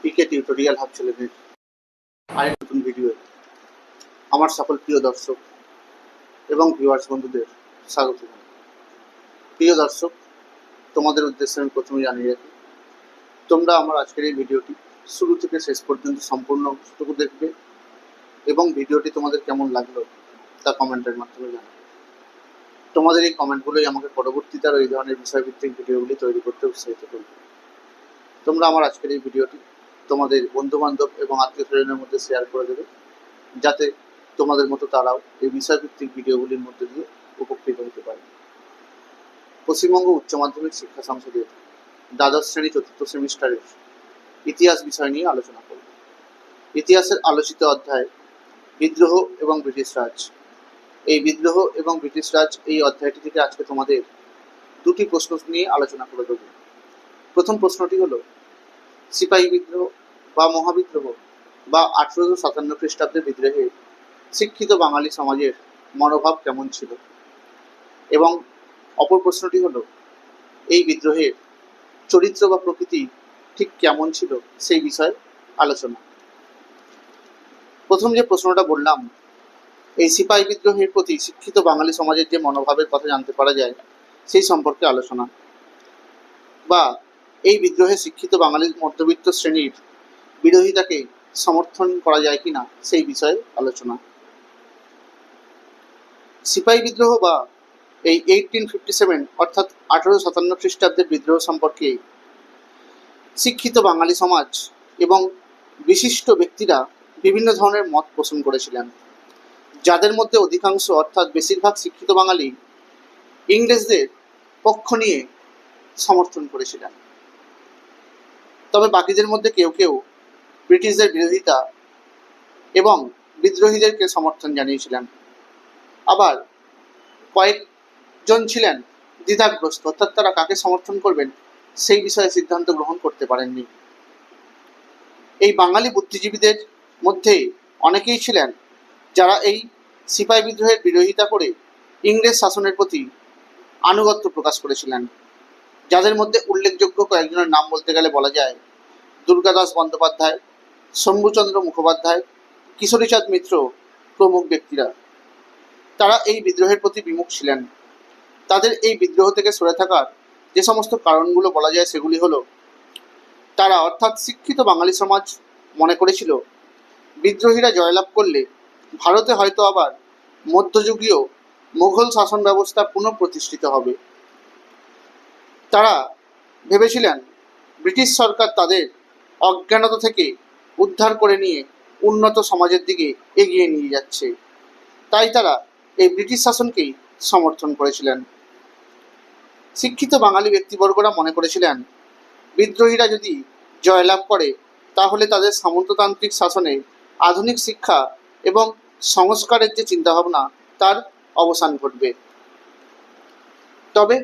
পিকে tutorial hub চ্যানেলের আরেক নতুন ভিডিও আমার সকল প্রিয় দর্শক এবং ভিউয়ার্স বন্ধুদের স্বাগত প্রিয় দর্শক, তোমাদের উদ্দেশ্যে আমি প্রথমে জানিয়ে রাখি, তোমরা আমার আজকের এই ভিডিওটি শুরু থেকে শেষ পর্যন্ত সম্পূর্ণটুকু দেখবে এবং ভিডিওটি তোমাদের কেমন লাগল তা কমেন্টের মাধ্যমে জানাবে। তোমাদের এই কমেন্টগুলোই আমাকে পরবর্তীতে আরও এই ধরনের বিষয়ভিত্তিক ভিডিওগুলি তৈরি করতে উৎসাহিত করবে। তোমরা আমার আজকের এই ভিডিওটি তোমাদের বন্ধু বান্ধব এবং আত্মীয় স্বজনের মধ্যে শেয়ার করে দেবে, যাতে তোমাদের মতো তারাও এই বিষয়ভিত্তিক ভিডিওগুলির মধ্যে দিয়ে উপকৃত হতে পারে। পশ্চিমবঙ্গ উচ্চ মাধ্যমিক শিক্ষা সংসদের দ্বাদশ শ্রেণি চতুর্থ সেমিস্টারের ইতিহাস বিষয় নিয়ে আলোচনা করব। ইতিহাসের আলোচিত অধ্যায়, বিদ্রোহ এবং ব্রিটিশ রাজ। এই বিদ্রোহ এবং ব্রিটিশ রাজ এই অধ্যায়টি থেকে আজকে তোমাদের দুটি প্রশ্ন নিয়ে আলোচনা করে দেবো। প্রথম প্রশ্নটি হলো সিপাহী বিদ্রোহ বা মহাবিদ্রোহ বা আঠেরোশো সাতান্ন খ্রিস্টাব্দের বিদ্রোহে শিক্ষিত বাঙালি সমাজের মনোভাব কেমন ছিল? এবং অপর প্রশ্নটি হলো, এই বিদ্রোহের চরিত্র বা প্রকৃতি ঠিক কেমন ছিল সেই বিষয়ে আলোচনা। প্রথম যে প্রশ্নটা বললাম, এই সিপাহী বিদ্রোহের প্রতি শিক্ষিত বাঙালি সমাজের যে মনোভাবের কথা জানতে পারা যায়, সেই সম্পর্কে আলোচনা। বা এই বিদ্রোহে শিক্ষিত বাঙালির মধ্যবিত্ত শ্রেণির বিরোধিতাকে সমর্থন করা যায় কিনা সেই বিষয়ে আলোচনা। সিপাহী বিদ্রোহ বা এই এইটিন ফিফটি সেভেন অর্থাৎ আঠারোশো সাতান্ন খ্রিস্টাব্দের বিদ্রোহ সম্পর্কে শিক্ষিত বাঙালি সমাজ এবং বিশিষ্ট ব্যক্তিরা বিভিন্ন ধরনের মত পোষণ করেছিলেন। যাদের মধ্যে অধিকাংশ অর্থাৎ বেশিরভাগ শিক্ষিত বাঙালি ইংরেজদের পক্ষ নিয়ে সমর্থন করেছিলেন। তবে বাকিদের মধ্যে কেউ কেউ ব্রিটিশদের বিরোধিতা এবং বিদ্রোহীদেরকে সমর্থন জানিয়েছিলেন। আবার কয়েকজন ছিলেন দ্বিধাগ্রস্ত, অর্থাৎ তারা কাকে সমর্থন করবেন সেই বিষয়ে সিদ্ধান্ত গ্রহণ করতে পারেননি। এই বাঙালি বুদ্ধিজীবীদের মধ্যে অনেকেই ছিলেন যারা এই সিপাহী বিদ্রোহের বিরোধিতা করে ইংরেজ শাসনের প্রতি আনুগত্য প্রকাশ করেছিলেন। যাদের মধ্যে উল্লেখযোগ্য কয়েকজনের নাম বলতে গেলে বলা যায় দুর্গাদাস বন্দ্যোপাধ্যায়, শম্ভুচন্দ্র মুখোপাধ্যায় কিশোরীচাঁদ মিত্র প্রমুখ ব্যক্তিরা। তারা এই বিদ্রোহের প্রতি বিমুখ ছিলেন। তাদের এই বিদ্রোহ থেকে সরে থাকার যে সমস্ত কারণগুলো বলা যায় সেগুলি হলো, তারা অর্থাৎ শিক্ষিত বাঙালি সমাজ মনে করেছিল, বিদ্রোহীরা জয়লাভ করলে ভারতে হয়তো আবার মধ্যযুগীয় মুঘল শাসন ব্যবস্থা পুনঃপ্রতিষ্ঠিত হবে। তারা ভেবেছিলেন ব্রিটিশ সরকার তাদের অজ্ঞানতা থেকে উদ্ধার করে নিয়ে উন্নত সমাজের দিকে এগিয়ে নিয়ে যাচ্ছে। তাই তারা এই ব্রিটিশ শাসনকেই সমর্থন করেছিলেন। শিক্ষিত বাঙালি ব্যক্তিবর্গরা মনে করেছিলেন, বিদ্রোহীরা যদি জয়লাভ করে, তাহলে তাদের সামন্ততান্ত্রিক শাসনে আধুনিক শিক্ষা এবং সংস্কারের যে চিন্তাভাবনা, তার অবসান ঘটবে। তবে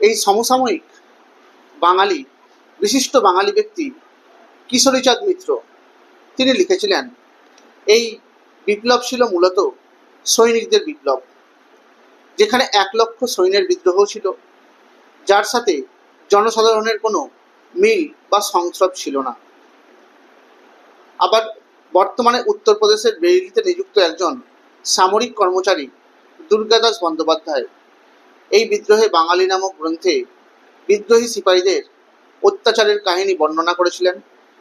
এই সমসাময়িক বাঙালি, বিশিষ্ট বাঙালি ব্যক্তি কিশোরীচাঁদ মিত্র, তিনি লিখেছিলেন, এই বিপ্লব ছিল মূলত সৈনিকদের বিপ্লব। যেখানে এক লক্ষ সৈন্যের বিদ্রোহ ছিল, যার সাথে জনসাধারণের কোনো মিল বা সংস্রব ছিল না। আবার বর্তমানে উত্তরপ্রদেশের বেরিলিতে নিযুক্ত একজন সামরিক কর্মচারী দুর্গাদাস বন্দ্যোপাধ্যায় এই বিদ্রোহে বাঙালি নামক গ্রন্থে বিদ্রোহী সিপাহীদের অত্যাচারের কাহিনী বর্ণনা করেছিলেন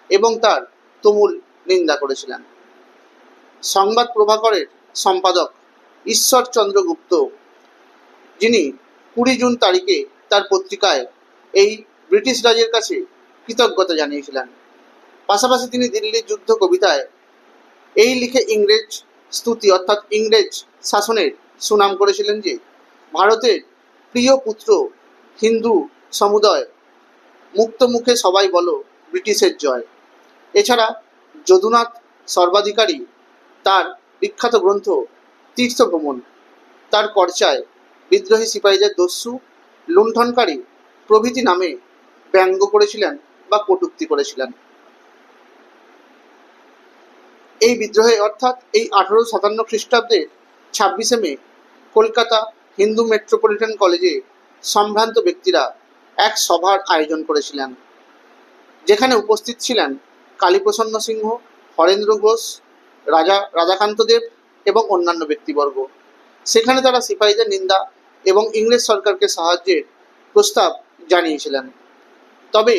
এবং তার তুমুল নিন্দা করেছিলেন। সংবাদ প্রভাকরের সম্পাদক ঈশ্বরচন্দ্র গুপ্ত, যিনি কুড়ি জুন তারিখে তার পত্রিকায় এই ব্রিটিশ রাজের কাছে কৃতজ্ঞতা জানিয়েছিলেন। পাশাপাশি তিনি দিল্লির যুদ্ধ কবিতায় এই লিখে ইংরেজ স্তুতি অর্থাৎ ইংরেজ শাসনের সুনাম করেছিলেন যে, ভারতের প্রিয় পুত্র, হিন্দু সমুদয়, মুক্ত মুখে সবাই বলো ব্রিটিশের জয়। এছাড়া যদুনাথ সর্বাধিকারী, তার বিখ্যাত গ্রন্থ তীর্থভ্রমণ, তার পর্চায় বিদ্রোহী সিপাহীদের দস্যু, লুণ্ঠনকারী প্রভৃতি নামে ব্যঙ্গ করেছিলেন বা কটূক্তি করেছিলেন। এই বিদ্রোহে, অর্থাৎ এই আঠারো সাতান্ন খ্রিস্টাব্দে ছাব্বিশে মে, কলকাতা হিন্দু মেট্রোপলিটন কলেজে সম্ভ্রান্ত ব্যক্তিরা এক সভার আয়োজন করেছিলেন। যেখানে উপস্থিত ছিলেন কালীপ্রসন্ন সিংহ, হরেন্দ্র ঘোষ, রাজা রাধাকান্ত দেব এবং অন্যান্য ব্যক্তিবর্গ। সেখানে তারা সিপাহীদের নিন্দা এবং ইংরেজ সরকারকে সাহায্যের প্রস্তাব জানিয়েছিলেন। তবে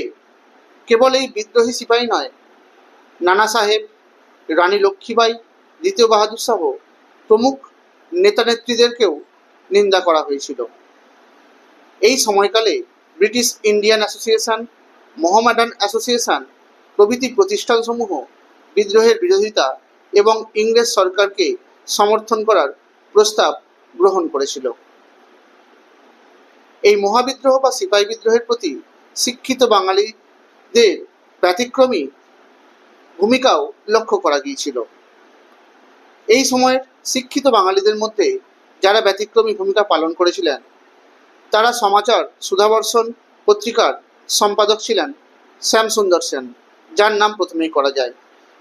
কেবল এই বিদ্রোহী সিপাহী নয়, নানা সাহেব, রানী লক্ষ্মীবাই দ্বিতীয় বাহাদুর সহ প্রমুখ নেতা নেত্রীদেরকেও নিন্দা করা হয়েছিল। এই সময়কালে British Indian association, Mohammedan association প্রভৃতি প্রতিষ্ঠানসমূহ বিদ্রোহের বিরোধিতা এবং ইংরেজ সরকারকে সমর্থন করার প্রস্তাব গ্রহণ করেছিল। এই মহাবিদ্রোহ বা সিপাহী বিদ্রোহের প্রতি শিক্ষিত বাঙালিদের ব্যতিক্রমী ভূমিকাও লক্ষ্য করা গিয়েছিল। এই সময়ের শিক্ষিত বাঙালিদের মধ্যে যারা ব্যতিক্রমী ভূমিকা পালন করেছিলেন, তারা সমাচার সুধাবর্ষণ পত্রিকার সম্পাদক ছিলেন শ্যামসুন্দর সেন, যার নাম প্রথমেই করা যায়।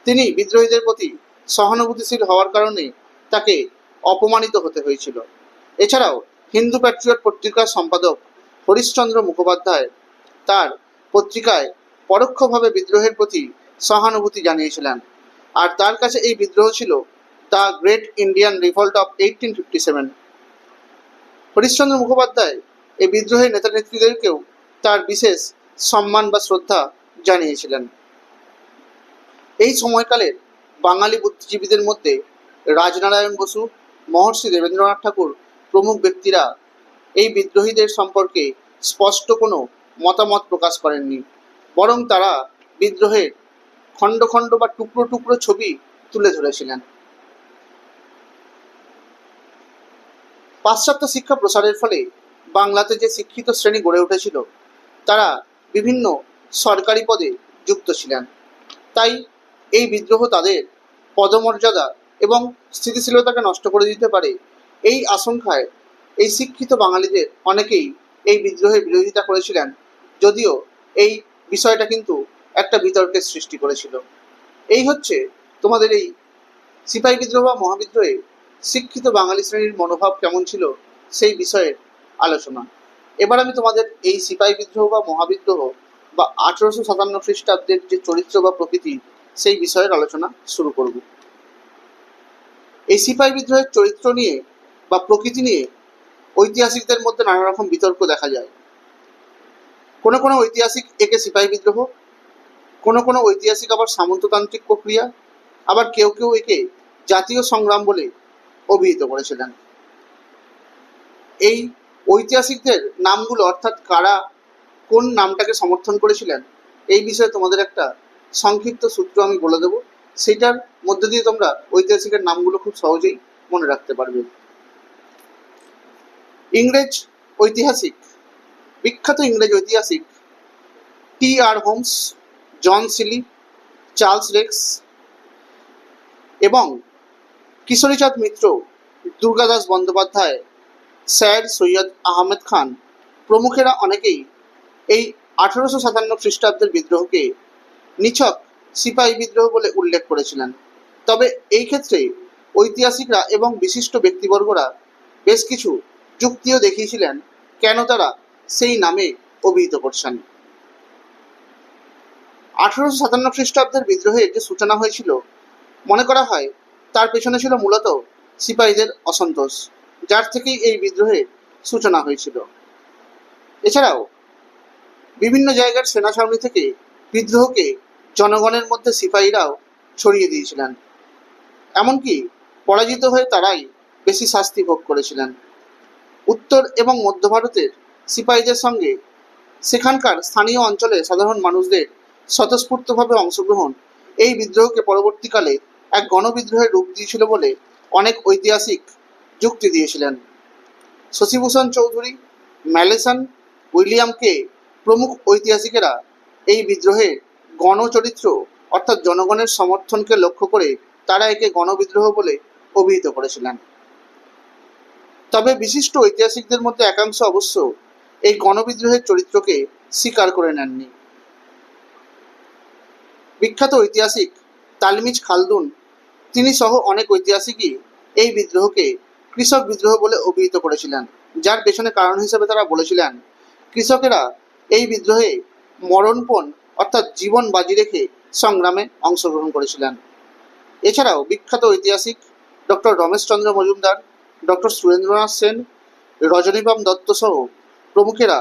তিনি বিদ্রোহীদের প্রতি সহানুভূতিশীল হওয়ার কারণে তাকে অপমানিত হতে হয়েছিল। এছাড়াও হিন্দু প্যাট্রিয়ট পত্রিকার সম্পাদক হরিশ্চন্দ্র মুখোপাধ্যায় তার পত্রিকায় পরোক্ষভাবে বিদ্রোহের প্রতি সহানুভূতি জানিয়েছিলেন। আর তার কাছে এই বিদ্রোহ ছিল the great Indian revolt of eighteen fifty seven. Harishchandra Mukhopadhyay, এই বিদ্রোহী নেতা নেত্রীদেরকেও তার বিশেষ সম্মান বা শ্রদ্ধা জানিয়েছিলেন। এই সময়কালের বাঙালি বুদ্ধিজীবীদের মধ্যে রাজনারায়ণ বসু, মহর্ষি দেবেন্দ্রনাথ ঠাকুর প্রমুখ ব্যক্তিরা এই বিদ্রোহীদের সম্পর্কে স্পষ্ট কোনো মতামত প্রকাশ করেননি। বরং তারা বিদ্রোহের খণ্ড খণ্ড বা টুকরো টুকরো ছবি তুলে ধরেছিলেন। পাশ্চাত্য শিক্ষা প্রসারের ফলে বাংলাতে যে শিক্ষিত শ্রেণি গড়ে উঠেছিল, তারা বিভিন্ন সরকারি পদে যুক্ত ছিলেন। তাই এই বিদ্রোহ তাদের পদমর্যাদা এবং স্থিতিশীলতাকে নষ্ট করে দিতে পারে এই আশঙ্কায় এই শিক্ষিত বাঙালিদের অনেকেই এই বিদ্রোহের বিরোধিতা করেছিলেন, যদিও এই বিষয়টা কিন্তু একটা বিতর্কের সৃষ্টি করেছিল। এই হচ্ছে তোমাদের এই সিপাহী বিদ্রোহ বা মহাবিদ্রোহে শিক্ষিত বাঙালি শ্রেণির মনোভাব কেমন ছিল সেই বিষয়ের আলোচনা। এবার আমি তোমাদের এই সিপাহী বিদ্রোহ বা মহাবিদ্রোহ বা আঠেরোশো সাতান্ন খ্রিস্টাব্দের যে চরিত্র বা প্রকৃতি, সেই বিষয়ের আলোচনা শুরু করব। এই সিপাহী বিদ্রোহের চরিত্র নিয়ে বা প্রকৃতি নিয়ে ঐতিহাসিকদের মধ্যে নানা রকম বিতর্ক দেখা যায়। কোনো কোনো ঐতিহাসিক একে সিপাহী বিদ্রোহ, কোনো কোনো ঐতিহাসিক আবার সামন্ততান্ত্রিক প্রক্রিয়া, আবার কেউ কেউ একে জাতীয় সংগ্রাম বলে অভিহিত করেছিলেন। এই ঐতিহাসিকদের নামগুলো অর্থাৎ কারা কোন নামটাকে সমর্থন করেছিলেন, এই বিষয়ে তোমাদের একটা সংক্ষিপ্ত সূত্র আমি বলে দেবো। সেটার মধ্যে দিয়ে তোমরা ঐতিহাসিকের নামগুলো খুব সহজেই মনে রাখতে পারবে। ইংরেজ ঐতিহাসিক, বিখ্যাত ইংরেজ ঐতিহাসিক T R Holmes, John Seeley, Charles Rex এবং কিশোরীচাঁদ মিত্র, দুর্গাদাস বন্দ্যোপাধ্যায়, স্যার সৈয়দ আহমেদ খান, প্রমুখেরা অনেকেই এই আঠারোশো সাতান্ন খ্রিস্টাব্দের বিদ্রোহকে নিছক সিপাহী বিদ্রোহ বলে উল্লেখ করেছিলেন। তবে এই ক্ষেত্রে ঐতিহাসিকরা এবং বিশিষ্ট ব্যক্তিবর্গরা বেশ কিছু যুক্তিও দেখিয়েছিলেন কেন তারা সেই নামে অভিহিত করছেন। আঠারোশো সাতান্ন খ্রিস্টাব্দের বিদ্রোহের যে সূচনা হয়েছিল, মনে করা হয় তার পেছনে ছিল মূলত সিপাহীদের অসন্তোষ, যার থেকেই এই বিদ্রোহের সূচনা হয়েছিল। এছাড়াও, বিভিন্ন জায়গার সেনা ছাউনি থেকে বিদ্রোহকে জনগণের মধ্যে সিপাহীরাও ছড়িয়ে দিয়েছিলেন। এমনকি পরাজিত হয়ে তারাই বেশি শাস্তি ভোগ করেছিলেন। উত্তর এবং মধ্য ভারতের সিপাহীদের সঙ্গে সেখানকার স্থানীয় অঞ্চলে সাধারণ মানুষদের স্বতঃস্ফূর্তভাবে অংশগ্রহণ এই বিদ্রোহকে পরবর্তীকালে এক গণবিদ্রোহের রূপ দিয়েছিল বলে অনেক ঐতিহাসিক যুক্তি দিয়েছিলেন। শশীভূষণ চৌধুরী ম্যালেসন উইলিয়ামকে প্রমুখ ঐতিহাসিকেরা এই বিদ্রোহে গণচরিত্র অর্থাৎ জনগণের সমর্থনকে লক্ষ্য করে তারা একে গণবিদ্রোহ বলে অভিহিত করেছিলেন। তবে বিশিষ্ট ঐতিহাসিকদের মধ্যে একাংশ অবশ্য এই গণবিদ্রোহের চরিত্রকে স্বীকার করে নেননি। বিখ্যাত ঐতিহাসিক তালমিজ খালদুন তিনি সহ অনেক ঐতিহাসিকই এই বিদ্রোহকে কৃষক বিদ্রোহ বলে অভিহিত করেছিলেন, যার পেছনে কারণ হিসেবে তারা বলেছিলেন, কৃষকেরা এই বিদ্রোহে মরণপণ অর্থাৎ জীবন বাজি রেখে সংগ্রামে অংশগ্রহণ করেছিলেন। এছাড়াও বিখ্যাত ঐতিহাসিক ডক্টর রমেশচন্দ্র মজুমদার ডক্টর সুরেন্দ্রনাথ সেন রজনীবাম দত্ত সহ প্রমুখেরা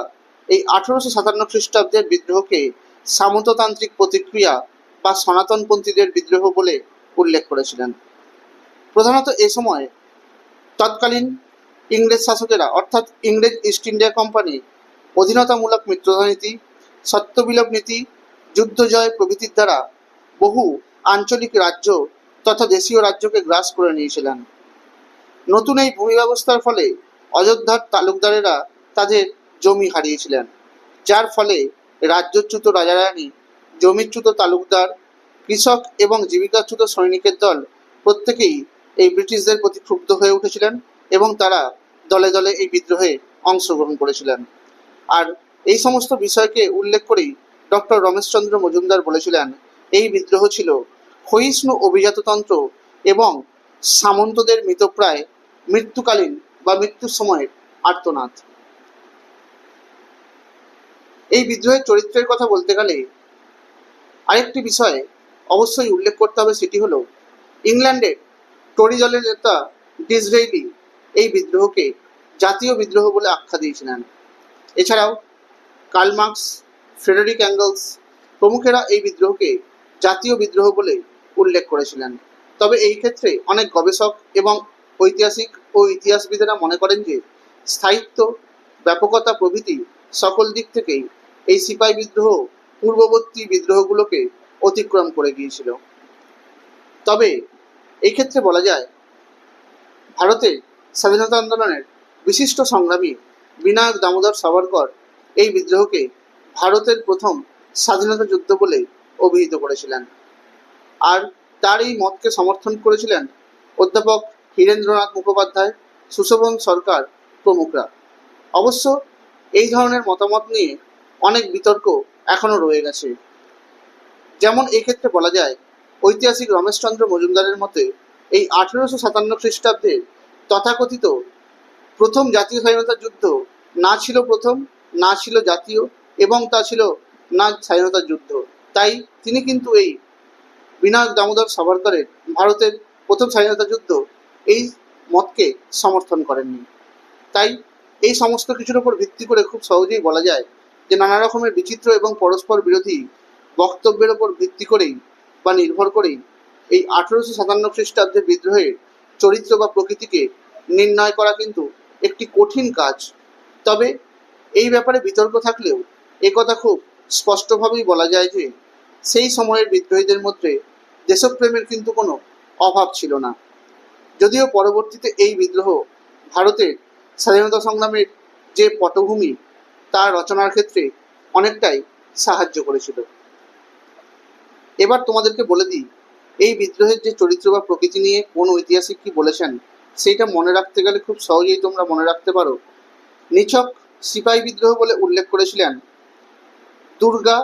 এই আঠেরোশো সাতান্ন খ্রিস্টাব্দের বিদ্রোহকে সামন্ততান্ত্রিক প্রতিক্রিয়া বা সনাতনপন্থীদের বিদ্রোহ বলে উল্লেখ করেছিলেন। প্রধানত এ সময় তৎকালীন ইংরেজ শাসকেরা, অর্থাৎ ইংরেজ ইস্ট ইন্ডিয়া কোম্পানি, অধীনতামূলক মিত্রতা নীতি সত্যবিলোপ নীতি, যুদ্ধজয় প্রভৃতির দ্বারা বহু আঞ্চলিক রাজ্য তথা দেশীয় রাজ্যকে গ্রাস করে নিয়েছিলেন। নতুন এই ভূমি ব্যবস্থার ফলে অযোধ্যার তালুকদারেরা তাদের জমি হারিয়েছিলেন, যার ফলে রাজ্যচ্যুত রাজারানী, জমিচ্যুত তালুকদার কৃষক এবং জীবিকাচ্যুত সৈনিকের দল প্রত্যেকেই এই ব্রিটিশদের প্রতি ক্ষুব্ধ হয়ে উঠেছিলেন এবং তারা দলে দলে এই বিদ্রোহে অংশগ্রহণ করেছিলেন। আর এই সমস্ত বিষয়কে উল্লেখ করেই ডক্টর রমেশচন্দ্র মজুমদার বলেছিলেন, এই বিদ্রোহ ছিল ক্ষয়িষ্ণু অভিজাততন্ত্র এবং সামন্তদের মৃতপ্রায় মৃত্যুকালীন বা মৃত্যুর সময়ের আর্তনাদ। এই বিদ্রোহের চরিত্রের কথা বলতে গেলে আরেকটি বিষয়ে অবশ্যই উল্লেখ করতে হবে সেটি হলো, ইংল্যান্ডের টরি দলের নেতা ডিসরেইলি এই বিদ্রোহকে জাতীয় বিদ্রোহ বলে আখ্যা দিয়েছিলেন। এছাড়াও, কার্ল মার্কস, ফ্রেডারিক অ্যাঙ্গলস প্রমুখেরা এই বিদ্রোহকে জাতীয় বিদ্রোহ বলে উল্লেখ করেছিলেন। তবে এই ক্ষেত্রে অনেক গবেষক এবং ঐতিহাসিক ও ইতিহাসবিদেরা মনে করেন যে স্থায়িত্ব, ব্যাপকতা প্রভৃতি সকল দিক থেকেই এই সিপাহী বিদ্রোহ, পূর্ববর্তী বিদ্রোহগুলোকে অতিক্রম করে গিয়েছিল। তবে এই ক্ষেত্রে বলা যায় ভারতে স্বাধীনতা আন্দোলনের বিশিষ্ট সংগ্রামী বিনায়ক দামোদর সাভারকর এই বিদ্রোহকে ভারতের প্রথম স্বাধীনতা যুদ্ধ বলে অভিহিত করেছিলেন। আর তার এই মতকে সমর্থন করেছিলেন অধ্যাপক হীরেন্দ্রনাথ মুখোপাধ্যায়, সুশোভন সরকার প্রমুখরা। অবশ্য এই ধরনের মতামত নিয়ে অনেক বিতর্ক এখনও রয়ে গেছে। যেমন এই ক্ষেত্রে বলা যায়, ঐতিহাসিক রমেশচন্দ্র মজুমদারের মতে, এই আঠেরোশো সাতান্ন খ্রিস্টাব্দে তথাকথিত প্রথম জাতীয় স্বাধীনতা যুদ্ধ না ছিল প্রথম, না ছিল জাতীয় এবং তা ছিল না স্বাধীনতা যুদ্ধ। তাই তিনি কিন্তু এই বিনায়ক দামোদর সাভারকরের ভারতের প্রথম স্বাধীনতা যুদ্ধ এই মতকে সমর্থন করেননি। তাই এই সমস্ত কিছুর উপর ভিত্তি করে খুব সহজেই বলা যায় যে নানা রকমের বিচিত্র এবং পরস্পর বিরোধী বক্তব্যের ওপর ভিত্তি করেই বা নির্ভর করেই এই আঠেরোশো সাতান্ন খ্রিস্টাব্দে বিদ্রোহের চরিত্র বা প্রকৃতিকে নির্ণয় করা কিন্তু একটি কঠিন কাজ। তবে এই ব্যাপারে বিতর্ক থাকলেও একথা খুব স্পষ্টভাবেই বলা যায় যে সেই সময়ের বিদ্রোহীদের মধ্যে দেশপ্রেমের কিন্তু কোনো অভাব ছিল না। যদিও পরবর্তীতে এই বিদ্রোহ ভারতের স্বাধীনতা সংগ্রামের যে পটভূমি তার রচনার ক্ষেত্রে অনেকটাই সাহায্য করেছিল। এবার তোমাদেরকে বলে দিই, এই বিদ্রোহের যে চরিত্র বা প্রকৃতি নিয়ে কোন ঐতিহাসিক কি বলেছেন, সেইটা মনে রাখতে গেলে খুব সহজেই তোমরা মনে রাখতে পারো। নিছক সিপাহী বিদ্রোহ বলে উল্লেখ করেছিলেন, দুর্গা,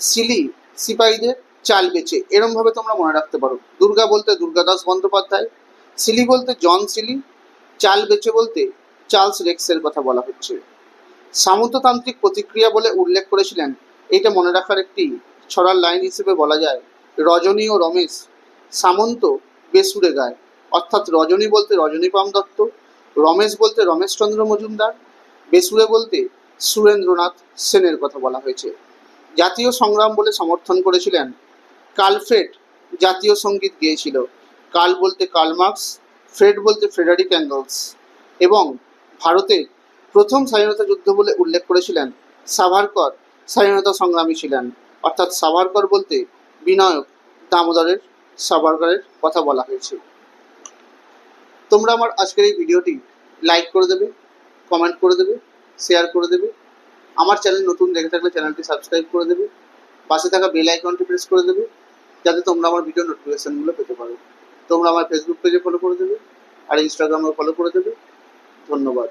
সিলি সিপাহীদের চাল বেচে। এরম ভাবে তোমরা মনে রাখতে পারো। দুর্গা বলতে দুর্গাদাস বন্দ্যোপাধ্যায়, সিলি বলতে জন সিলি, চাল বেচে বলতে চার্লস রেক্সের কথা বলা হচ্ছে। সামন্ততান্ত্রিক প্রতিক্রিয়া বলে উল্লেখ করেছিলেন এটা মনে রাখার একটি ছড়ার লাইন হিসেবে বলা যায়, রজনী ও রমেশ সামন্ত বেসুরে গায়। অর্থাৎ রজনী বলতে রজনীপাম দত্ত, রমেশ বলতে রমেশচন্দ্র মজুমদার, বেসুরে বলতে সুরেন্দ্রনাথ সেনের কথা বলা হয়েছে। জাতীয় সংগ্রাম বলে সমর্থন করেছিলেন কালফ্রেড, জাতীয় সংগীত গেয়েছিল। কাল বলতে কার্ল মার্কস, ফ্রেড বলতে ফ্রেডারিক অ্যাঙ্গলস এবং ভারতের প্রথম স্বাধীনতা যুদ্ধ বলে উল্লেখ করেছিলেন সাভারকর স্বাধীনতা সংগ্রামী ছিলেন। অর্থাৎ সাভারকর বলতে বিনায়ক, দামোদরের সাভারকরের কথা বলা হয়েছে। তোমরা আমার আজকের এই ভিডিওটি লাইক করে দেবে কমেন্ট করে দেবে শেয়ার করে দেবে। আমার চ্যানেল নতুন দেখে থাকলে চ্যানেলটি সাবস্ক্রাইব করে দেবে। পাশে থাকা বেল আইকনটি প্রেস করে দেবে, যাতে তোমরা আমার ভিডিও নোটিফিকেশনগুলো পেতে পারো। তোমরা আমার ফেসবুক পেজে ফলো করে দেবে, আর ইনস্টাগ্রামে ফলো করে দেবে। ধন্যবাদ।